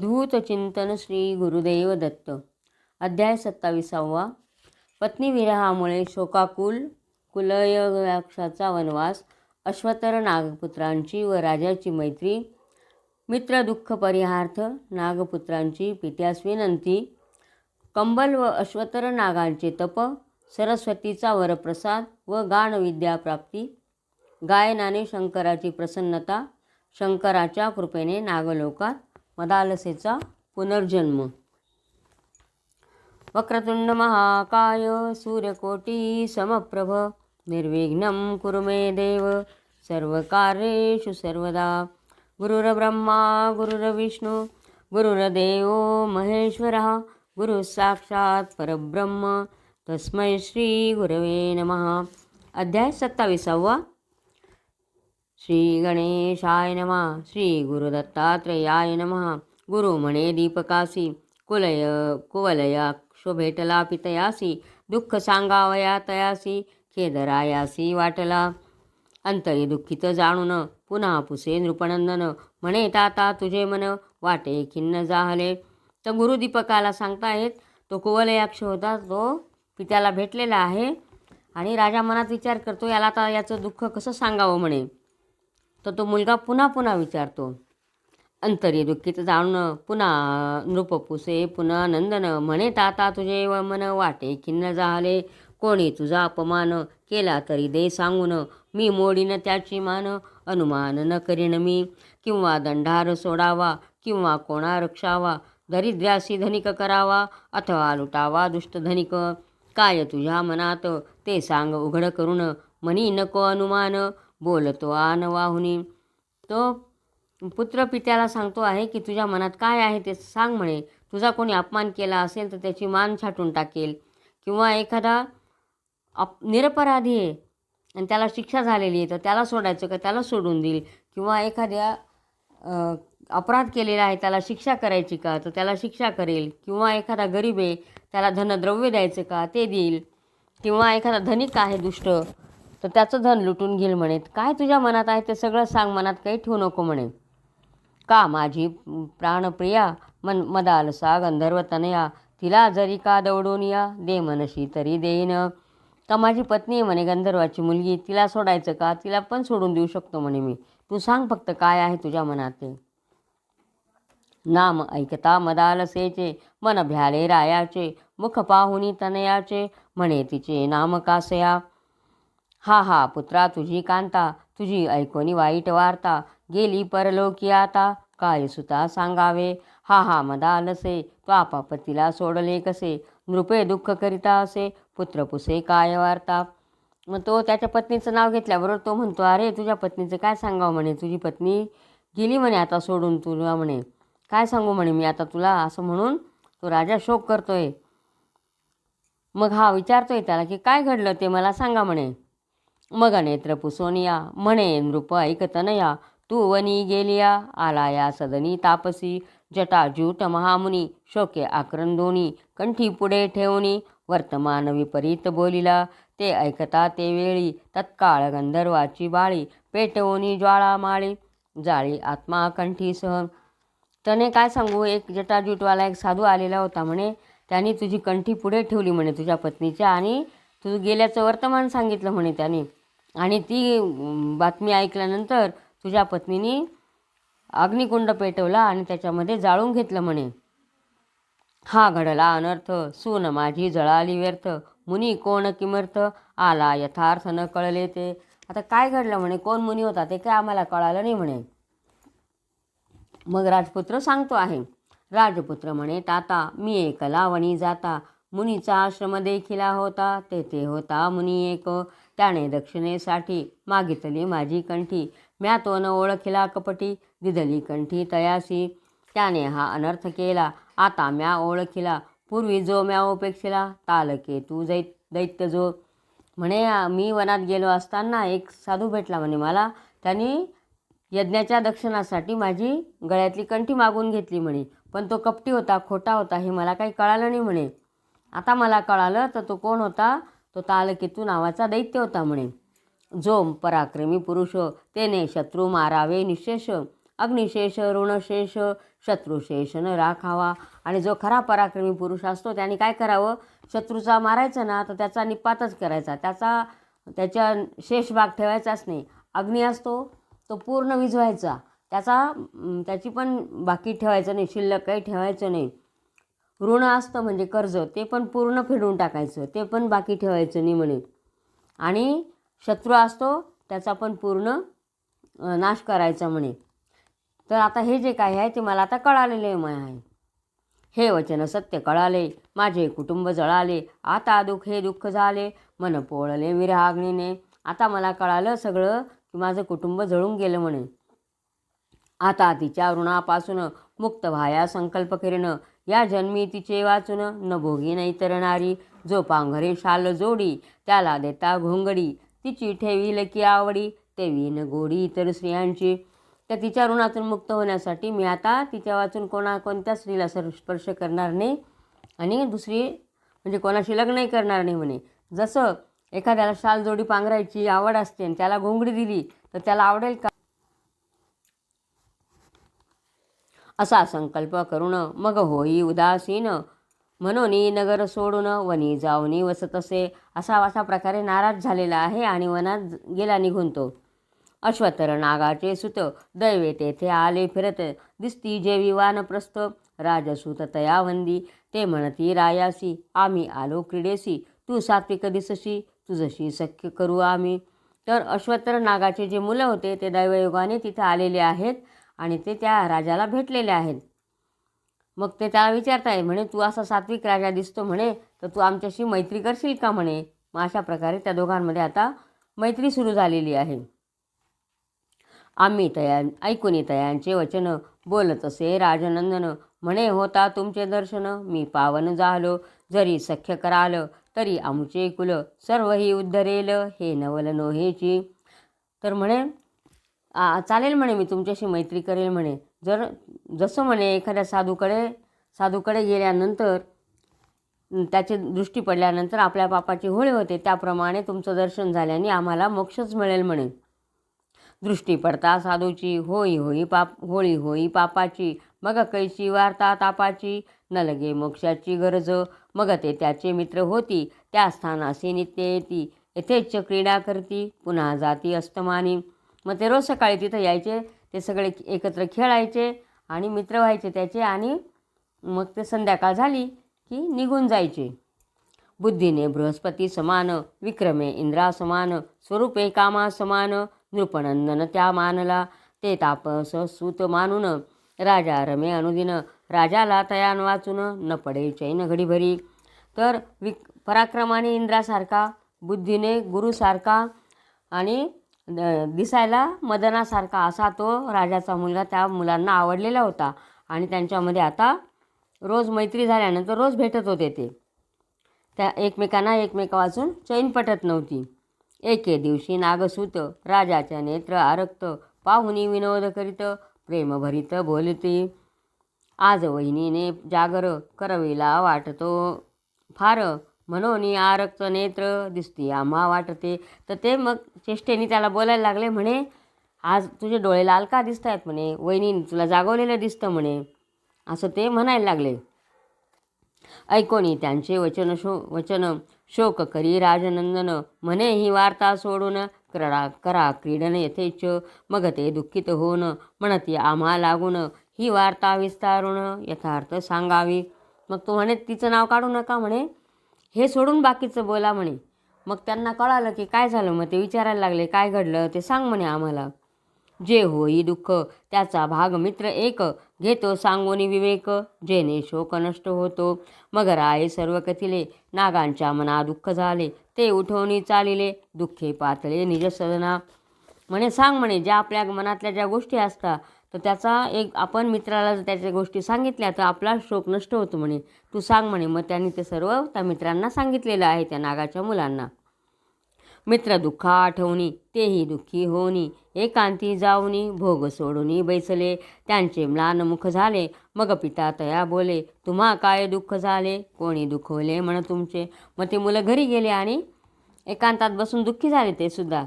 धूत चिंतन श्री गुरुदेव दत्त. अध्याय सत्ताविसावा. पत्नी विरहामुळे शोकाकुल कुलयक्षाचा वनवास अश्वतर नागपुत्रांची व राजाची मैत्री मित्र दुःख परिहार्थ नागपुत्रांची पित्यास विनंती कंबल व अश्वतर नागांचे तप सरस्वतीचा वरप्रसाद व गाणविद्याप्राप्ती गायनाने शंकराची प्रसन्नता शंकराच्या कृपेने नागलोकात मदालसेचा पुनर्जन्म. वक्रतुंड महाकाय सूर्यकोटी समप्रभ. निर्विघ्नं कुरुमे देव देव. सर्वकार्येषु सर्वदा. गुरुर्ब्रह्मा गुरुर्विष्णू गुरुर्देव महेश्वरः. गुरुः साक्षात् परब्रह्म. तस्मै श्री गुरवे नमः. अध्याय सत्ताविसावा श्री गणेशाय नमः। श्री गुरुदत्तात्रेयाय नमः। गुरुमणे दीपकासी। कुलय कुवलया शोभेटलापितयासी दुःख सांगावया तयासी खेदरायासी वाटला। अंतरी दुःखित जाणून। पुन्हा पुसे नृपनंदन म्हणे ताता तुझे मन वाटे खिन्न जाहले. तर गुरुदीपकाला सांगतायत तो कुवलयाक्ष होता तो पित्याला भेटलेला आहे आणि राजा मनात विचार करतो याला आता याचं दुःख कसं सांगावं म्हणे? तर तो मुलगा पुन्हा पुन्हा विचारतो. अंतरी दुःखीत जाणून पुन्हा नृपपुसे पुन्हा नंदन म्हणे ताता तुझे व मन वाटे खिन्न झाले. कोणी तुझा अपमान केला तरी दे सांगून. मी मोडीन त्याची मान अनुमान न करीन मी. किंवा दंडार सोडावा किंवा कोणा रक्षावा. दरिद्र्यासी धनिक करावा अथवा लुटावा दुष्ट धनिक. काय तुझ्या मनात ते सांग उघड करून. मनी नको अनुमान. बोलतो आन वाहुनी तो पुत्र पित्याला सांगतो आहे की तुझ्या मनात काय आहे ते सांग म्हणे. तुझा कोणी अपमान केला असेल तर त्याची मान छाटून टाकेल. किंवा एखादा अप निरपराधी आहे आणि त्याला शिक्षा झालेली आहे तर त्याला सोडायचं का? त्याला सोडून देईल. किंवा एखाद्या अपराध केलेला आहे त्याला शिक्षा करायची का? तर त्याला शिक्षा करेल. किंवा एखादा गरीब आहे त्याला धनद्रव्य द्यायचं का? ते देईल. किंवा एखादा धनिक आहे दुष्ट तर त्याचं धन लुटून घेईल म्हणे. काय तुझ्या मनात आहे ते सगळं सांग मनात काही ठेवू नको म्हणे. का माझी प्राणप्रिया मन मदालसा गंधर्व तनया तिला जरी का दौडून या दे मनशी तरी देईन. का माझी पत्नी म्हणे गंधर्वाची मुलगी. तिला सोडायचं का? तिला पण सोडून देऊ शकतो म्हणे मी. तू सांग फक्त काय आहे तुझ्या मनात ते. नाम ऐकता मदालसेचे मन भ्याले रायाचे मुख पाहुनी तनयाचे म्हणे तिचे नाम कासया. हा हा पुत्रा तुझी कांता तुझी ऐकोनी वाईट वार्ता गेली परलोकी आता काय सुता सांगावे? हा हा मदालसे तो आपापतीला सोडले कसे? नृपे दुःख करिता असे पुत्र पुसे काय वार्ता? मग तो त्याच्या पत्नीचं नाव घेतल्याबरोबर तो म्हणतो अरे तुझ्या पत्नीचं काय सांगावं म्हणे? तुझी पत्नी गेली म्हणे आता सोडून तुला म्हणे. काय सांगू म्हणे मी आता तुला? असं म्हणून तो राजा शोक करतोय. मग हा विचारतोय त्याला की काय घडलं ते मला सांगा म्हणे. मग नेत्र पुसोनिया म्हणे नृप ऐकतनया तू वनी गेलिया आला या सदनी तापसी जटाजूट महामुनी शोके आक्रंदोनी कंठी पुढे ठेवणी वर्तमान विपरीत बोलिला ते ऐकता ते वेळी तत्काळ गंधर्वाची बाळी पेटवोनी ज्वाळा माळी जाळी आत्मा कंठीसह त्याने काय सांगू एक जटाजूटवाला एक साधू आलेला होता म्हणे त्याने तुझी कंठी पुढे ठेवली म्हणे तुझ्या पत्नीच्या आणि तू गेल्याचं वर्तमान सांगितलं म्हणे त्याने आणि ती बातमी ऐकल्यानंतर तुझ्या पत्नीने अग्निकुंड पेटवला आणि त्याच्यामध्ये जाळून घेतलं म्हणे. हा घडला अनर्थ सून माझी जळाली व्यर्थ मुनी कोण किमर्थ आला यथार्थ न कळले ते. आता काय घडलं म्हणे? कोण मुनी होता ते काय आम्हाला कळालं नाही म्हणे. मग राजपुत्र सांगतो आहे. राजपुत्र म्हणे ताता मी एकला वणी जाता. मुनीचा आश्रम देखिला होता तेथे होता मुनी एक. त्याने दक्षिणेसाठी मागितली माझी कंठी. म्या तो न ओळखिला कपटी दिदली कंठी तयासी. त्याने हा अनर्थ केला. आता म्या ओळखिला. पूर्वी जो म्या उपेक्षिला तालके तू जै दैत्य जो. म्हणे मी वनात गेलो असताना एक साधू भेटला म्हणे मला. त्यांनी यज्ञाच्या दक्षिणासाठी माझी गळ्यातली कंठी मागून घेतली म्हणे. पण तो कपटी होता खोटा होता हे मला काही कळालं नाही म्हणे. आता मला कळालं तर तो कोण होता? तो तालकेतू नावाचा दैत्य होता म्हणे. जो पराक्रमी पुरुष तेने शत्रू मारावे निशेष अग्निशेष ऋणशेष शत्रुशेष न राखावा. आणि जो खरा पराक्रमी पुरुष असतो त्याने काय करावं? शत्रूचा मारायचा ना तर त्याचा निपातच करायचा. त्याचा त्याच्या शेष भाग ठेवायचाच नाही. अग्नी असतो तो पूर्ण विझवायचा. त्याचा त्याची पण बाकी ठेवायचं नाही शिल्लक काही ठेवायचं नाही. ऋण असतं म्हणजे कर्ज ते पण पूर्ण फेडून टाकायचं ते पण बाकी ठेवायचं नाही म्हणे आणि शत्रू असतो त्याचा पण पूर्ण नाश करायचा म्हणे. तर आता हे जे काही आहे ते मला आता कळालेले आहे हे वचन सत्य कळाले माझे कुटुंब जळाले आता दुःख हे दुःख झाले मन पोळले विरहाग्नीने आता मला कळालं सगळं की माझं कुटुंब जळून गेलं म्हणे. आता तिच्या ऋणापासून मुक्त व्हाया संकल्प करीन या जन्मी तिचे वाचून न भोगी नाही तरणारी. जो पांघरे शाल जोडी त्याला देता घोंगडी. तिची ठेवील की आवडी तेवी न गोडी इतर स्त्रियांची. तर तिच्या ऋणातून मुक्त होण्यासाठी मी आता तिच्या वाचून कोणा कोणत्या स्त्रीला सर स्पर्श करणार नाही आणि दुसरी म्हणजे कोणाशी लग्नही करणार नाही म्हणे. जसं एखाद्याला शाल जोडी पांघरायची आवड असते आणि त्याला घोंगडी दिली तर त्याला आवडेल का? असा संकल्प करून मग होई उदासीन. म्हणूनही नगर सोडून वनी जाऊनी वसत असे. असा अशा प्रकारे नाराज झालेला आहे आणि वनात गेला निघून तो. अश्वतर नागाचे सुत दैवे तेथे आले फिरत. दिसती जे विवान प्रस्त राजसूत तयावंदी. ते म्हणती रायासी आम्ही आलो क्रीडेसी. तू सात्विक दिसशी तुझशी सख्य करू आम्ही. तर अश्वत्तर नागाचे जे मुलं होते ते दैवयोगाने तिथे आलेले आहेत. आणि ते त्या राजाला भेटलेले आहेत. मग ते त्याला विचारताय म्हणे तू असा सात्विक राजा दिसतो म्हणे तर तू आमच्याशी मैत्री करशील का म्हणे? मग अशा प्रकारे त्या दोघांमध्ये आता मैत्री सुरू झालेली आहे. आम्ही तया ऐकून तयांचे वचन बोलत असे राजनंदन म्हणे होता तुमचे दर्शन मी पावन झालो जरी सख्य कराल तरी आमचे कुल सर्वही उद्धरेल हे नवल नोहेची. तर म्हणे आ, चालेल म्हणे मी तुमच्याशी मैत्री करेल म्हणे. जर जसं म्हणे एखाद्या साधूकडे साधूकडे गेल्यानंतर त्याचे त्याची दृष्टी पडल्यानंतर आपल्या पापाची होळी होते त्याप्रमाणे तुमचं दर्शन झाल्याने आम्हाला मोक्षच मिळेल म्हणे. दृष्टी पडता साधूची होई होई पाप होळी होई पापाची मग कैची वार्ता तापाची न लगे मोक्षाची गरज मग ते त्याचे मित्र होती त्या स्थानासी नित्य येती येथेच क्रीडा करती पुन्हा जाती अस्तमानी. मग ते रोज सकाळी तिथं यायचे ते सगळे एकत्र खेळायचे आणि मित्र व्हायचे त्याचे आणि मग ते संध्याकाळ झाली की निघून जायचे. बुद्धीने बृहस्पती समान विक्रमे इंद्रा समान स्वरूपे कामा समान नृपनंदन त्या मानला ते तापस सूत मानून राजा रमे अनुदिन राजाला तयान वाचून न पडे चैन घडीभरी. तर विक पराक्रमाने इंद्रासारखा बुद्धीने गुरुसारखा आणि दिसायला मदनासारखा असा तो राजाचा मुलगा त्या मुलांना आवडलेला होता. आणि त्यांच्यामध्ये आता रोज मैत्री झाल्यानंतर रोज भेटत होते ते. त्या एकमेकांना एकमेका वाचून चैन पटत नव्हती. एके दिवशी नागसूत राजाच्या नेत्र आरक्त पाहुनी विनोद करीत प्रेमभरीत बोलती. आज वहिनीने जागर करविला वाटतो. फार म्हणून आरक्त नेत्र दिसती आम्हा वाटते. तर ते मग चेष्टेने त्याला बोलायला लागले म्हणे आज तुझे डोळे लाल का दिसत आहेत म्हणे? वहिनी तुला जागवलेलं दिसतं म्हणे. असं ते म्हणायला लागले. ऐकोनी त्यांचे वचन शो वचन शोक करी राजनंदन. म्हणे ही वार्ता सोडून करा करा क्रीडन यथेच मग ते दुःखित होऊन म्हणती आम्हा लागून ही वार्ता विस्तारून यथार्थ सांगावी. मग तो म्हणे तिचं नाव काढू नका म्हणे. हे सोडून बाकीचं बोला म्हणे. मग त्यांना कळालं की काय झालं मग ते विचारायला लागले काय घडलं ते सांग म्हणे आम्हाला. जे होई दुःख त्याचा भाग मित्र एक घेतो सांगोनी विवेक. जेने शोक नष्ट होतो मग राय सर्व कथिले नागांच्या मना दुःख झाले ते उठवणी चालिले दुःखे पातळे निजसदना म्हणे सांग म्हणे ज्या आपल्या मनातल्या ज्या गोष्टी असतात तर त्याचा एक आपण मित्राला जर त्याच्या गोष्टी सांगितल्या तर आपला शोक नष्ट होतो म्हणे. तू सांग म्हणे. मग त्यांनी ते सर्व त्या मित्रांना सांगितलेलं आहे त्या नागाच्या मुलांना. मित्र दुःख आठवणी तेही दुःखी होणी. एकांती जाऊनी भोग सोडूनी बैसले. त्यांचे म्लान मुख झाले. मग पिता तया बोले तुम्हा काय दुःख झाले? कोणी दुखवले म्हण तुमचे? मग ते मुलं घरी गेले आणि एकांतात बसून दुःखी झाले ते सुद्धा.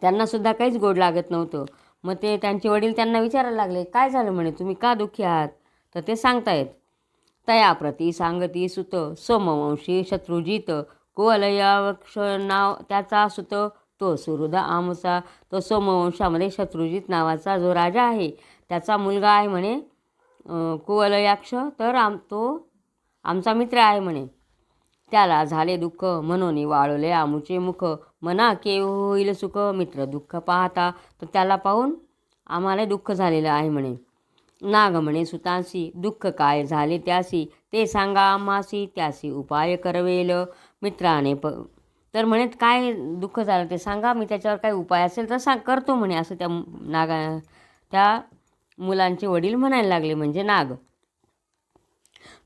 त्यांना सुद्धा काहीच गोड लागत नव्हतं. मग ते त्यांचे वडील त्यांना विचारायला लागले काय झालं म्हणे? तुम्ही का दुःखी आहात? तर ते सांगतायत तयाप्रती सांगती सुत सोमवंशी शत्रुजित कुवलयावक्ष नाव त्याचा सुत तो सुहृद आमचा तो सोमवंशामध्ये शत्रुजित नावाचा जो राजा आहे त्याचा मुलगा आहे म्हणे कुवलयाक्ष तर आम तो आमचा मित्र आहे म्हणे. त्याला झाले दुःख म्हणून वाळले आमुचे मुख. मना केव होईल सुख? मित्र दुःख पाहता तर त्याला पाहून आम्हाला दुःख झालेलं आहे म्हणे. नाग म्हणे सुतांसी दुःख काय झाले त्यासी ते सांगा आम्हासी त्यासी उपाय करवेल. मित्राने प तर म्हणे काय दुःख झालं ते सांगा मी त्याच्यावर काय उपाय असेल तर सांग करतो म्हणे असं त्या नागा त्या मुलांचे वडील म्हणायला लागले म्हणजे नाग.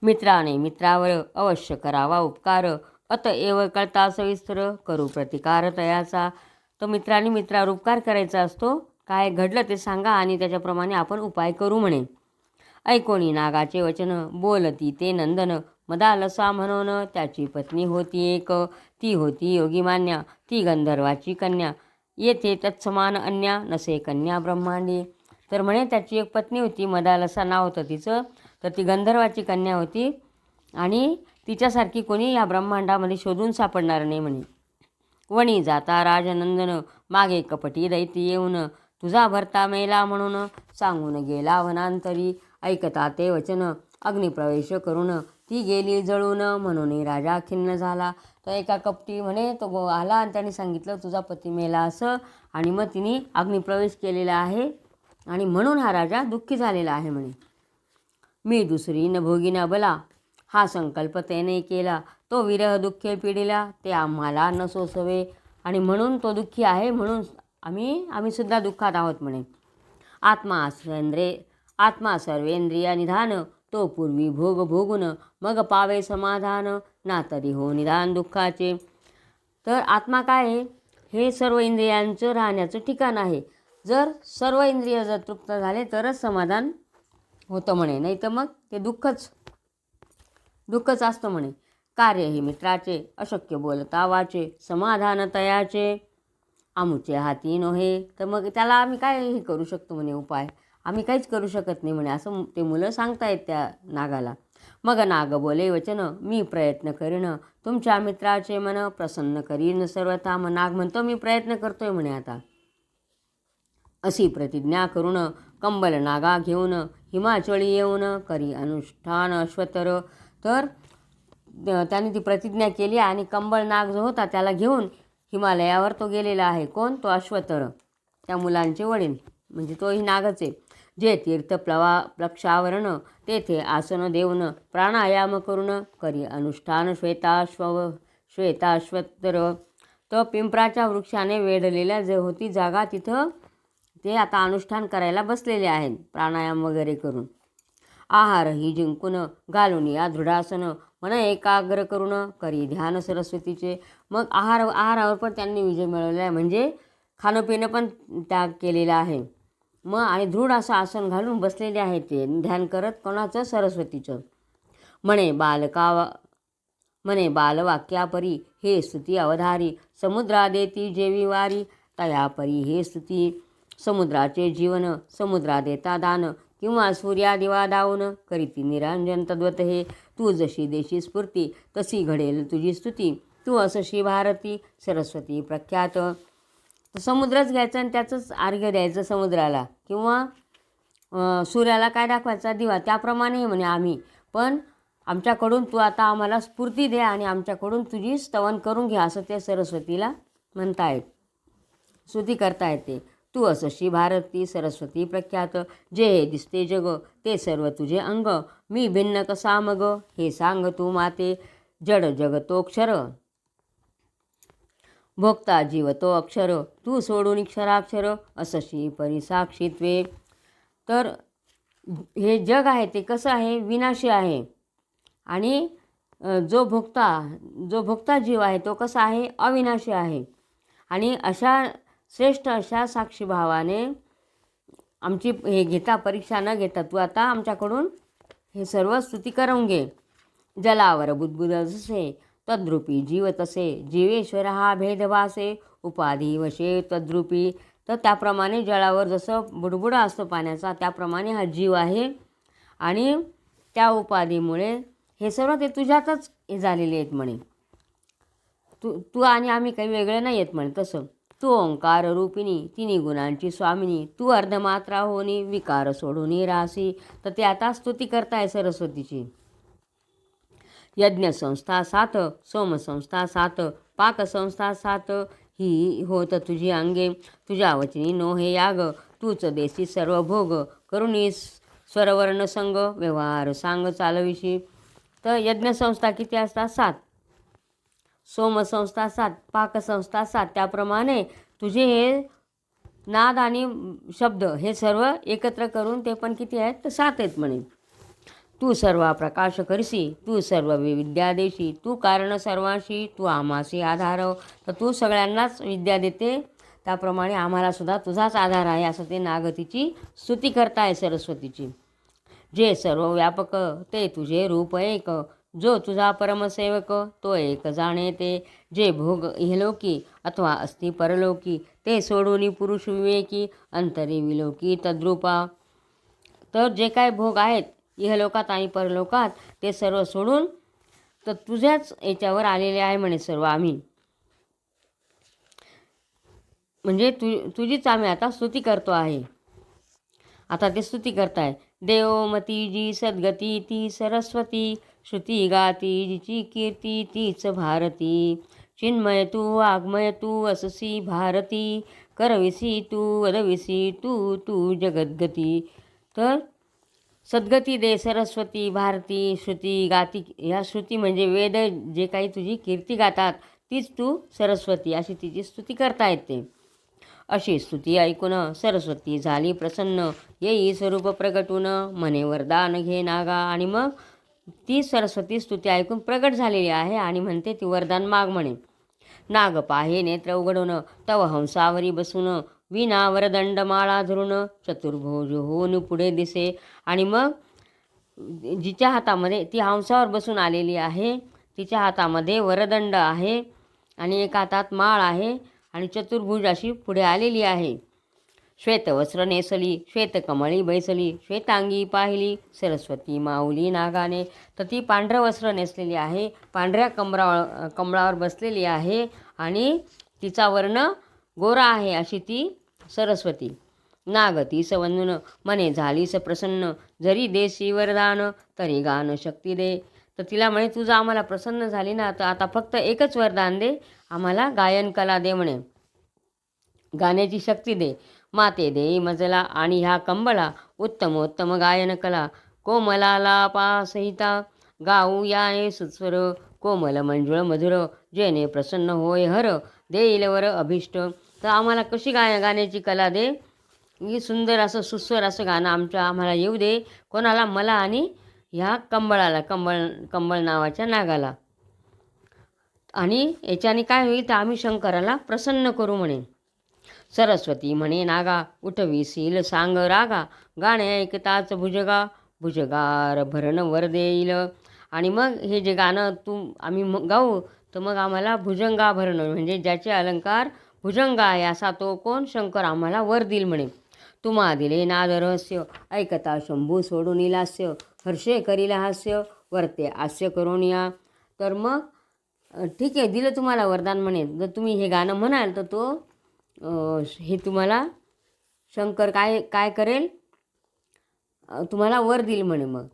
मित्राने मित्रावर अवश्य करावा उपकार. अतएव कळता सविस्तर करू प्रतिकार तयाचा. तो मित्राने मित्रावर उपकार करायचा असतो. काय घडलं ते सांगा आणि त्याच्याप्रमाणे आपण उपाय करू म्हणे. ऐकोणी नागाचे वचन बोलती ते नंदन. मदालसा म्हणून त्याची पत्नी होती एक. ती होती योगीमान्या ती गंधर्वाची कन्या. येथे तत्समान अन्या नसे कन्या ब्रह्मांडी. तर म्हणे त्याची एक पत्नी होती. मदालसा नाव होतं तिचं. तर ती गंधर्वाची कन्या होती आणि तिच्यासारखी कोणी या ब्रह्मांडामध्ये शोधून सापडणार नाही म्हणे. वणी जाता राजनंदन मागे कपटी दैती येऊन तुझा भरता मेला म्हणून सांगून गेला वनांतरी. ऐकता ते वचन अग्निप्रवेश करून ती गेली जळून म्हणून राजा खिन्न झाला. तर एका कपटी म्हणे तो गो आला आणि त्याने सांगितलं तुझा पती मेला असं. आणि मग तिने अग्निप्रवेश केलेला आहे आणि म्हणून हा राजा दुःखी झालेला आहे म्हणे. मी दुसरी न भोगी बला. हा संकल्प त्याने केला. तो विरह दुःखे पिढीला ते आम्हाला न सोसवे. आणि म्हणून तो दुःखी आहे म्हणून आम्ही आम्हीसुद्धा दुःखात आहोत म्हणे. आत्मा सर्वेंद्रे आत्मा सर्वेंद्रिय निधान. तो पूर्वी भोग भोगून मग पावे समाधान. ना तरी हो निदान दुःखाचे. तर आत्मा काय आहे? हे सर्व इंद्रियांचं राहण्याचं ठिकाण आहे. जर सर्व इंद्रिय जर तृप्त झाले तरच समाधान होतं म्हणे. नाही तर मग ते दुःखच दुःखच असतं म्हणे. कार्य हे मित्राचे अशक्य बोलतावाचे समाधान तयाचे आमुचे हाती नोहे. तर मग त्याला आम्ही काय हे करू शकतो म्हणे उपाय? आम्ही काहीच करू शकत नाही म्हणे. असं ते मुलं सांगतायत त्या नागाला. मग नाग बोले वचन मी प्रयत्न करीन. तुमच्या मित्राचे मन प्रसन्न करीन सर्वथा. मग नाग म्हणतो मी प्रयत्न करतोय म्हणे आता. अशी प्रतिज्ञा करून कंबल नागा घेऊन हिमाचळी येऊन करी अनुष्ठान अश्वतर तर त्याने ती प्रतिज्ञा केली आणि कंबळ नाग जो होता त्याला घेऊन हिमालयावर तो गेलेला आहे. कोण? तो अश्वतर त्या मुलांचे वडील. म्हणजे तोही नागच आहे. जे तीर्थ प्लवा प्लक्षावरण तेथे आसन देऊन प्राणायाम करून करी अनुष्ठान श्वेताश्व श्वेताश्वतर तर पिंपराच्या वृक्षाने वेढलेल्या जे होती जागा तिथं ते आता अनुष्ठान करायला बसलेले आहेत प्राणायाम वगैरे करून. आहार ही जिंकून घालून या दृढासनं मन एकाग्र करून करी ध्यान सरस्वतीचे. मग आहार आहारावर पण त्यांनी विजय मिळवला आहे म्हणजे खाणं पिणं पण त्याग केलेला आहे. मग आणि दृढ असं आसन घालून बसलेले आहे ते ध्यान करत कोणाचं? सरस्वतीचं. म्हणे बालका म्हणे बालवाक्यापरी हे स्तुती अवधारी समुद्रा देती जेवी वारी तयापरी हे स्तुती. समुद्राचे जीवन समुद्रा देता दान किंवा सूर्या दिवा दावून करीती निरंजन तद्वत हे. तू जशी देशी स्फूर्ती तशी घडेल तुझी स्तुती. तू असशी भारती सरस्वती प्रख्यात. समुद्रच घ्यायचं आणि त्याचंच अर्घ्य द्यायचं समुद्राला. किंवा सूर्याला काय दाखवायचा? दिवा. त्याप्रमाणे म्हणे आम्ही. पण आमच्याकडून तू आता आम्हाला स्फूर्ती दे आणि आमच्याकडून तुझी स्तवन करून घ्या असं ते सरस्वतीला म्हणतायत. स्तुती करता येते तू असशी भारती सरस्वती प्रख्यात. जे हे दिसते जग ते सर्व तुझे अंग. मी भिन्न कसा मग? हे सांग तू माते. जड जग तो क्षर भोक्ता जीव तो अक्षर. तू सोडून क्षराक्षर. असशी परिसाक्षित्वे तर हे जग आहे ते कसं आहे? विनाशी आहे. आणि जो भोगता जो भोगता जीव आहे तो कसा आहे? अविनाशी आहे. आणि अशा श्रेष्ठ अशा साक्षीभावाने आमची हे घेता परीक्षा न घेता तू आता आमच्याकडून हे सर्व स्तुती करून घे. जलावर बुद्बुद जसे तद्रूपी जीव तसे जीवेश्वर हा भेदभासे उपाधी वशे तद्रूपी. तर त्याप्रमाणे जळावर जसं बुडबुडा असतो पाण्याचा त्याप्रमाणे हा जीव आहे. आणि त्या उपाधीमुळे हे सर्व ते तुझ्यातच हे झालेले आहेत म्हणे. तू तू आणि आम्ही काही वेगळे नाही आहेत म्हणे तसं. तू ओंकार रूपिणी तिन्ही गुणांची स्वामिनी तू अर्धमात्रा होनी विकार सोडूनी रासी तर ते आता स्तुती करताय सरस्वतीची. यज्ञसंस्था सात सोमसंस्था सात पाकसंस्था सात ही होत तुझी अंगे. तुझ्या वचनी नो हे याग तूच देसी सर्व भोग करुणी स्वरवर्ण संग व्यवहार सांग चालविशी. तर यज्ञसंस्था किती असतात? सात. सोमसंस्था सात पाकसंस्था सात. त्याप्रमाणे तुझे हे नाद आणि शब्द हे सर्व एकत्र करून ते पण किती आहेत? तर सात आहेत म्हणे. तू सर्व प्रकाश करसी तू सर्व विद्या देशी तू कारण सर्वांशी तू आम्हाशी आधार. तर तू सगळ्यांनाच विद्या देते. त्याप्रमाणे आम्हालासुद्धा तुझाच आधार आहे असं ते नागतीची स्तुती करताय सरस्वतीची. जे सर्व व्यापक ते तुझे रूप एक. जो तुझा परमसेवक तो एक जाणे ते. जे भोग इहलोकी अथवा अस्ति परलोकी ते सोडून पुरुष विवेकी अंतरी विलोकी तद्रूपा. तर जे काय भोग आहेत इहलोकात आणि परलोकात ते सर्व सोडून तर तुझ्याच याच्यावर आलेले आहे म्हणे सर्व आम्ही. म्हणजे तु तुझीच आम्ही आता स्तुती करतो आहे. आता ते स्तुती करताय. देवमती जी सद्गती ती सरस्वती. श्रुती गाती जिची कीर्ती तीच भारती. चिन्मय तू वाग्मय तू अससी भारती. करविसी तू वदविसी तू तू जगद्गती. तर सद्गती दे सरस्वती भारती. श्रुती गाती ह्या श्रुती म्हणजे वेद जे काही तुझी कीर्ती गातात तीच तू सरस्वती. अशी तिची स्तुती करता येते अशी स्तुती ऐकून सरस्वती झाली प्रसन्न. येई स्वरूप प्रगटून मने वरदान घे नागा. आणि मग ती सरस्वती स्तुती ऐकून प्रगट झालेली आहे आणि म्हणते ती वरदान माग म्हणे नाग पाहे नेत्र उघडून तव हंसावरी बसून विना वरदंड माळा धरून चतुर्भुज होऊन पुढे दिसे. आणि मग जिच्या हातामध्ये ती हंसावर बसून आलेली आहे तिच्या हातामध्ये वरदंड आहे आणि एका हातात माळ आहे आणि चतुर्भुज अशी पुढे आलेली आहे. श्वेतवस्त्र नेसली श्वेतकमळी बैसली श्वेतांगी पाहिली सरस्वती माऊली नागाने. तर ती पांढरं वस्त्र नेसलेली आहे पांढऱ्या कमरावर कमळावर बसलेली आहे आणि तिचा वर्ण गोरा आहे अशी ती सरस्वती. नागती सवंदन मने झालीस प्रसन्न जरी देशी वरदान तरी गान शक्ती दे. तर तिला म्हणे तुझं आम्हाला प्रसन्न झाली ना तर आता फक्त एकच वरदान दे आम्हाला गायन कला दे म्हणे. गाण्याची शक्ती दे. माते देई मजला आणि ह्या कंबळा उत्तमोत्तम गायन कला. कोमलाला पासहिता गाऊ या सुस्वर. कोमल मंजुळ मधुर जेने प्रसन्न होय हर. देईल वर अभिष्ट. तर आम्हाला कशी गाय गाण्याची कला दे? ही सुंदर असं सुस्वर असं गाणं आमच्या आम्हाला येऊ दे. कोणाला मला आणि ह्या कंबळाला कंबळ कंबळ नावाच्या नागाला. आणि याच्याने काय होईल तर आम्ही शंकराला प्रसन्न करू म्हणे सरस्वती म्हणे नागा उठवीसील सांग रागा गाणे ऐकताच भुजगा भुजगार भरण वर देईल. आणि मग हे जे गाणं तू आम्ही मग गाऊ तर मग आम्हाला भुजंगा भरणं म्हणजे ज्याचे अलंकार भुजंगा आहे असा तो कोण? शंकर आम्हाला वर देईल म्हणे. तुम्हा दिले नाद रहस्य ऐकता शंभू सोडून लास्य हर्षे करील हास्य वरते हास्य करून या. तर मग ठीक आहे दिलं तुम्हाला वरदान म्हणे. जर तुम्ही हे गाणं म्हणाल तर तो हे तुम्हाला शंकर काय काय करेल? तुम्हाला वर देईल म्हणे मग.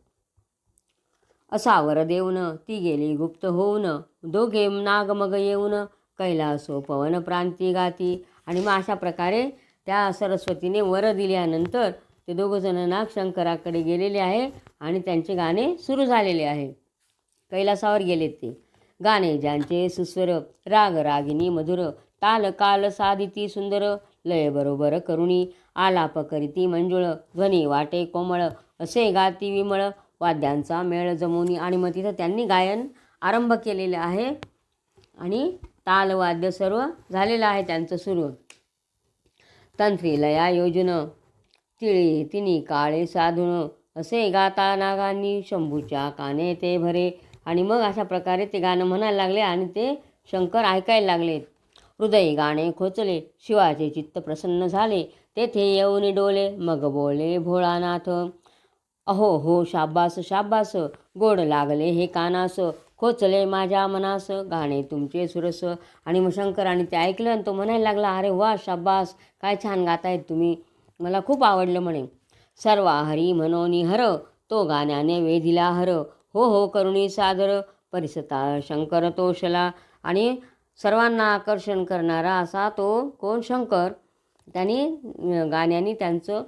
असा वर देऊन ती गेली गुप्त होऊन दोघे नाग मग येऊन कैलासो पवन प्रांती गाती. आणि मग अशा प्रकारे त्या सरस्वतीने वर दिल्यानंतर ते दोघंजण नाग शंकराकडे गेलेले आहे आणि त्यांचे गाणे सुरू झालेले आहे. कैलासावर गेलेत ते. गाणे ज्यांचे सुस्वर राग रागिनी मधुर ताल काल साधिती सुंदर लय बरोबर करुणी. आलाप करीती मंजुळ ध्वनी वाटे कोमळ असे गाती विमळ. वाद्यांचा मेळ जमवणी आणि मग तिथं त्यांनी गायन आरंभ केलेले आहे. आणि तालवाद्य सर्व झालेलं आहे त्यांचं सुरू. तंत्री लया योजन तिळी तिनी काळे साधून असे गाता नागांनी शंभूच्या काने ते भरे. आणि मग अशा प्रकारे ते गाणं म्हणायला लागले आणि ते शंकर ऐकायला लागले हृदय गाणे खोचले शिवाचे चित्त प्रसन्न झाले तेथे येऊन डोले मग बोले भोळानाथ अहो हो शाबास शाबास गोड लागले हे कानास खोचले माझ्या मनास गाणे तुमचे सुरस. आणि मग शंकराने ते ऐकलं आणि तो म्हणायला लागला अरे वा शाबास काय छान गातायत तुम्ही मला खूप आवडलं म्हणे. सर्वा हरी मनोनी हर तो गाण्याने वेधिला हर हो हो करुणी सादर परिसता शंकर तोषला. आणि सर्वांना आकर्षण करणारा असा तो कोण? शंकर. त्यांनी गाण्याने त्यांचं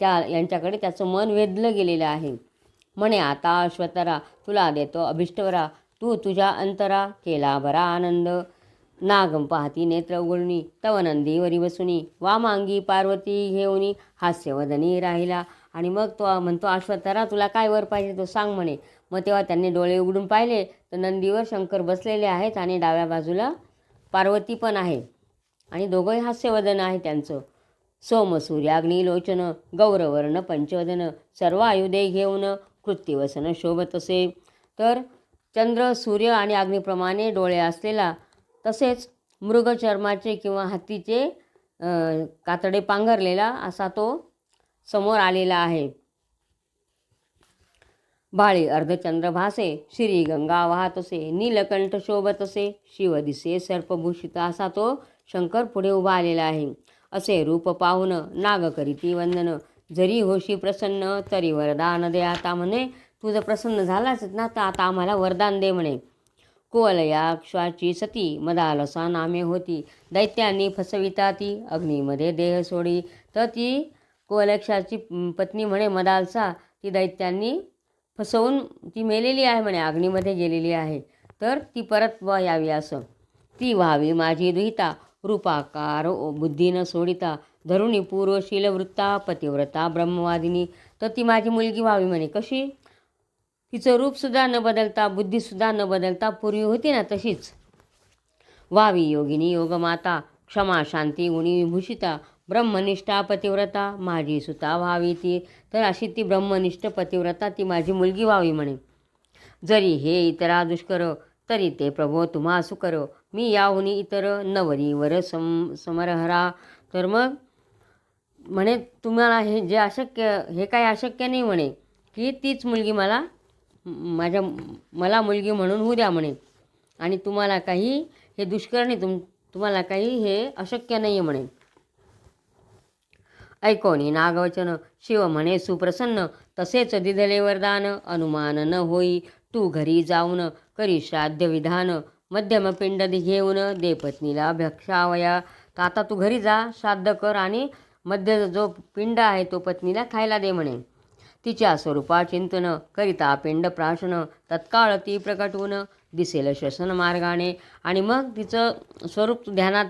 त्या यांच्याकडे त्याचं मन वेधलं गेलेलं आहे. म्हणे आता अश्वतरा तुला देतो अभिष्टवरा तू तुझ्या अंतरा केला बरा आनंद. नागम पाहती नेत्र उघडणी तव नंदीवरी बसुनी. वामांगी पार्वती घेऊनी हास्यवदनी राहिला. आणि मग तो म्हणतो अश्वतरा तुला काय वर पाहिजे तो सांग म्हणे. मग तेव्हा त्यांनी डोळे उघडून पाहिले तर नंदीवर शंकर बसलेले आहेत आणि डाव्या बाजूला पार्वती पण आहे. आणि दोघंही हास्यवदन आहे त्यांचं. सोम सूर्याग्निलोचन गौरवर्ण पंचवदन सर्व आयुधे घेऊन कृत्तिवसन शोभत असे. तर चंद्र सूर्य आणि अग्नीप्रमाणे डोळे असलेला तसेच मृगचर्माचे किंवा हत्तीचे कातडे पांघरलेला असा तो समोर आलेला आहे. बाळी अर्धचंद्र भासे श्री गंगा वाहत असे नीलकंठ शोभत असे शिव दिसे सर्पभूषित असा तो शंकर पुढे उभा आलेला आहे. असे रूप पाहून नाग करीती वंदन जरी होशी प्रसन्न तरी वरदान दे आता म्हणे. तुझं प्रसन्न झालाच ना तर आता आम्हाला वरदान दे म्हणे. कुवलयाक्षाची सती मदालसा नामे होती. दैत्यांनी फसविता ती अग्नीमध्ये देह सोडी. तर ती कुवलक्षाची पत्नी म्हणे मदालसा ती दैत्यांनी फसवून ती मेलेली आहे म्हणे अग्नीमध्ये गेलेली आहे. तर ती परत व यावी असं. ती व्हावी माझी दुहिता रूपाकार ओ बुद्धीनं सोडिता धरुणी पूर्वशील वृत्ता पतिव्रता ब्रह्मवादिनी. तर ती माझी मुलगी व्हावी म्हणे. कशी? तिचं रूपसुद्धा न बदलता बुद्धीसुद्धा न बदलता पूर्वी होती ना तशीच. वावी योगिनी योगमाता क्षमा शांती गुणी विभूषिता ब्रह्मनिष्ठा पतिव्रता. माझी सुता व्हावी ती. तर अशी ती ब्रह्मनिष्ठ पतिव्रता ती माझी मुलगी व्हावी म्हणे. जरी हे इतरा दुष्कर तरी ते प्रभो तुम्हा सुकर. मी याहुनी इतर नवरी वर सम समरहरा. तर मग म्हणे तुम्हाला हे जे अशक्य हे काही अशक्य नाही म्हणे की तीच मुलगी मला माझ्या मला मुलगी म्हणून होऊ द्या म्हणे. आणि तुम्हाला काही हे दुष्कर नाही तुम तुम्हाला काही हे अशक्य नाही आहे म्हणे. ऐकोनी नागवचन. शिव म्हणे सुप्रसन्न तसेच दिधले वरदान अनुमान न होई तू घरी जाऊन करी श्राद्ध विधान. मध्यम पिंड घेऊन दे पत्नीला भक्षावया तर आता तू घरी जा श्राद्ध कर आणि मध्य जो पिंड आहे तो पत्नीला खायला दे म्हणे. तिच्या स्वरूपा चिंतन करिता पिंड प्राशन. तत्काळ ती प्रकटवून दिसेल श्वसन मार्गाने. आणि मग तिचं स्वरूप ध्यानात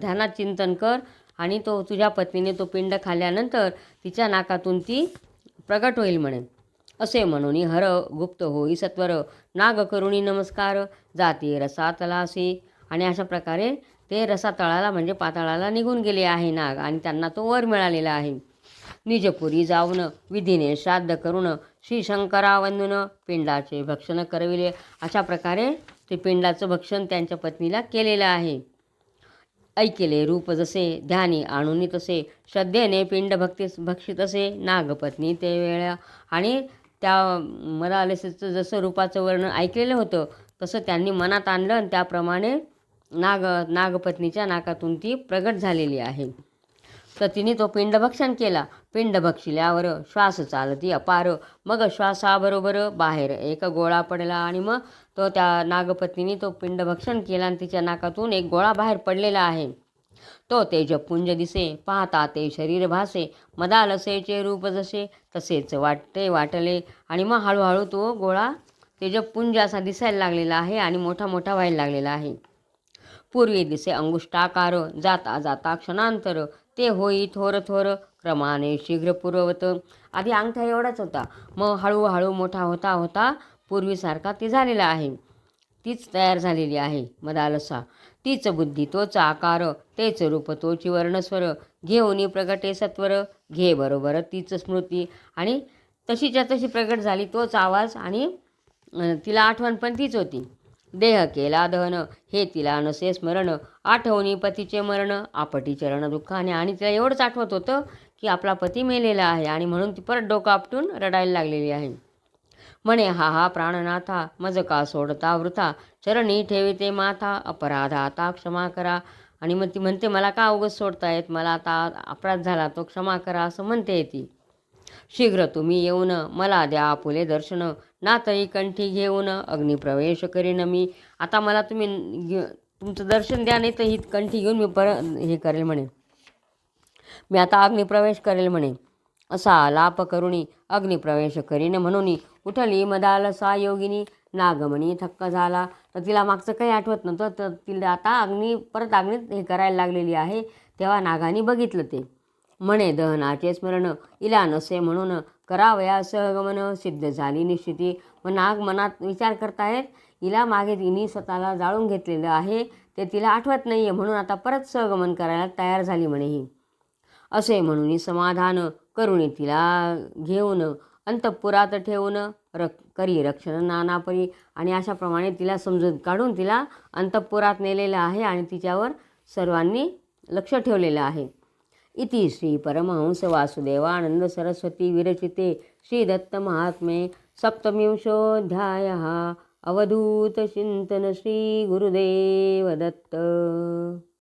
ध्यानात चिंतन कर. आणि तो तुझ्या पत्नीने तो पिंड खाल्ल्यानंतर तिच्या नाकातून ती प्रगट होईल म्हणे असे म्हणून हर गुप्त होई सत्वर नाग करुणी नमस्कार जाती रसातलासी. आणि अशा प्रकारे ते रसातळाला म्हणजे पाताळाला निघून गेले आहे नाग आणि त्यांना तो वर मिळालेला आहे. निजपुरी जाऊन विधीने श्राद्ध करून श्री शंकरावंदून पिंडाचे भक्षण करविले. अशा प्रकारे ते पिंडाचं भक्षण त्यांच्या पत्नीला केलेलं आहे. ऐकिले रूप जसे ध्यानी आणून तसे श्रद्धेने पिंड भक्ती भक्षित असे नागपत्नी ते वेळा. आणि त्या मदालसेचं जसं रूपाचं वर्णन ऐकलेलं होतं तसं त्यांनी मनात आणलं आणि त्याप्रमाणे नाग नागपत्नीच्या नाकातून ती प्रगट झालेली आहे. तर तिने तो पिंडभक्षण केला. पिंड भक्षिल्यावर श्वास चालती अपार. मग श्वासाबरोबर बाहेर एक गोळा पडला आणि मग तो त्या नागपत्नीने तो पिंडभक्षण केला आणि तिच्या नाकातून एक गोळा बाहेर पडलेला आहे. तो तेजपुंज दिसे पाहता ते शरीर भासे मदालसेचे रूप जसे तसेच वाटते वाटले. आणि मग हळूहळू तो गोळा तेजपुंज असा दिसायला लागलेला आहे आणि मोठा मोठा व्हायला लागलेला आहे. पूर्वी दिसे अंगुष्टाकार जाता जाता क्षणांतर ते होई थोर थोर क्रमाने शीघ्र पुरवत. आधी अंगठा एवढाच होता. मग हळूहळू मोठा होता होता पूर्वीसारखा ते झालेला आहे. तीच तयार झालेली आहे मदालसा तीच बुद्धी तोच आकार तेच रूप तोची वर्णस्वर. घेऊनी प्रगटे सत्वर घे बरोबर तीच स्मृती. आणि तशीच्या तशी प्रगट झाली तोच आवाज आणि तिला आठवण पण तीच होती. देह केला दहन हे तिला नसे स्मरण आठवणी पतीचे मरण. आपटी चरण दुःखाने आणि तिला एवढंच आठवत होतं की आपला पती मेलेला आहे आणि म्हणून ती परत डोकं आपटून रडायला लागलेली आहे. म्हणे हा हा प्राणनाथा मज का सोडता वृथा चरणी ठेविते माथा अपराध आता क्षमा करा. आणि मग ती म्हणते मला का अवगत सोडतायत? मला आता अपराध झाला तो क्षमा करा असं म्हणते ती. शीघ्र तुम्ही येऊन मला द्या आपुले दर्शन. नातई कंठी घेऊन अग्निप्रवेश करीन मी. आता मला तुम्ही तुमचं दर्शन द्या नाही तर ही कंठी घेऊन मी पर हे करेल म्हणे. मी आता अग्निप्रवेश करेल म्हणे. असा लाप करुणी अग्निप्रवेश करीन म्हणून उठली मदालसा योगिनी. नागमणी थक्क झाला. तर तिला मागचं काही आठवत नव्हतं. तर तिला आता अग्नी परत अग्नीत हे करायला लागलेली आहे. तेव्हा नागाने बघितलं ते. म्हणे दहनाचे स्मरण इला नसे म्हणून करावया सहगमन सिद्ध झाली निश्चिती. मग नाग मनात विचार करतायत हिला मागे तिने स्वतःला जाळून घेतलेलं आहे ते तिला आठवत नाही आहे म्हणून आता परत सहगमन करायला तयार झाली म्हणे ही. असे म्हणून समाधान करुणी तिला घेऊन अंतपुरात ठेवून रक करी रक्षण नानापरी. आणि अशाप्रमाणे तिला समजून काढून तिला अंतपुरात नेलेलं आहे आणि तिच्यावर सर्वांनी लक्ष ठेवलेलं आहे. इति श्री परमहंस वासुदेवानंद सरस्वती विरचिते श्री दत्त महात्मे सप्तविंशोऽध्याय श्री